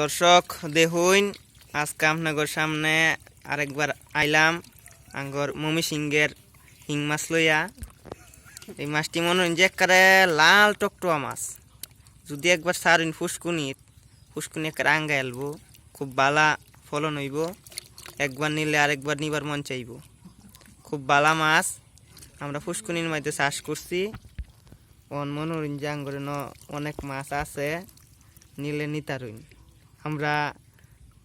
দর্শক, দেখুন, আজকে আপনাদের সামনে আরেকবার আইলাম আঙ্গর মমি সিংহের হিং মাছ লইয়া। এই মাছটি মনে হয় যে একবারে লাল টকটোয়া মাছ। যদি একবার সারিন ফুসকুনি ফুসকুনি একবার আঙ্গা এলবো খুব বালা ফলন হইব। একবার নিলে আরেকবার নিবার মন চাইব। খুব বালা মাছ। আমরা ফুসকুনির মধ্যে চাষ করছি। অন মনোরঞ্জন করে অনেক মাছ আছে। নিলে নিতারইন। আমরা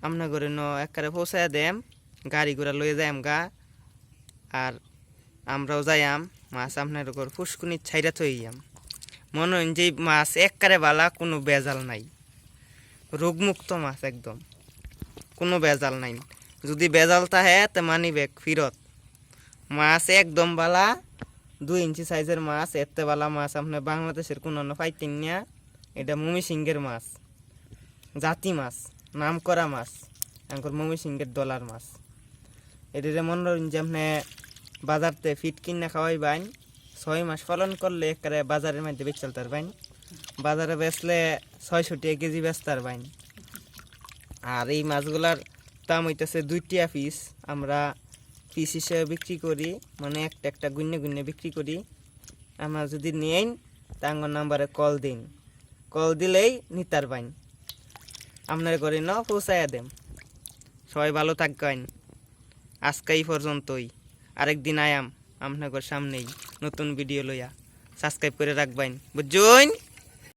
আমনা করে ন একবারে পৌঁছায় দেম, গাড়ি ঘোড়া লয়ে যাইম গা, আর আমরাও যাইয়াম, মাছ আপনার ঘর ফুসকুনি ছাইরা থইয়াম। মনে হইন যে মাছ একবারে বালা, কোনো বেজাল নাই। রোগমুক্ত মাছ একদম। কোনো বেজাল নাই। যদি বেজাল তাহে, তে মানি বেগ ফিরত। মাছ একদম বালা, দুই ইঞ্চি সাইজের মাছ এতে বালা মাছ আপনার বাংলাদেশের কোনো পাইতেন না। এটা মুমি সিংহের মাছ। জাতি মাছ নাম করা মাছ এঙ্কর মমি সিংহের ডলার মাছ এটিরে মনোরঞ্জন আপনি বাজারতে ফিট কিনে খাওয়াই বাইন। ছয় মাস পালন করলে একেবারে বাজারের মধ্যে বেচাল তার বাইন বাজারে বেচলে ছয়শো কেজি বেচতার বাইন। আর এই মাছগুলার দাম হইতেছে দুইটিয়া পিস। আমরা পিস হিসেবে বিক্রি করি মানে একটা একটা গুন্নে গুন্নে বিক্রি করি। আমরা যদি নেন তাঙ্গর নাম্বারে কল দিন। কল দিলেই নিতার বাইন। আপনার ঘরে ন পৌঁছাইয়া দেম। সবাই ভালো থাকবেন। আজকে এই পর্যন্তই। আরেকদিন আয়াম আপনার ঘর সামনেই নতুন ভিডিও লইয়া। সাবস্ক্রাইব করে রাখবেন। বুঝছেন?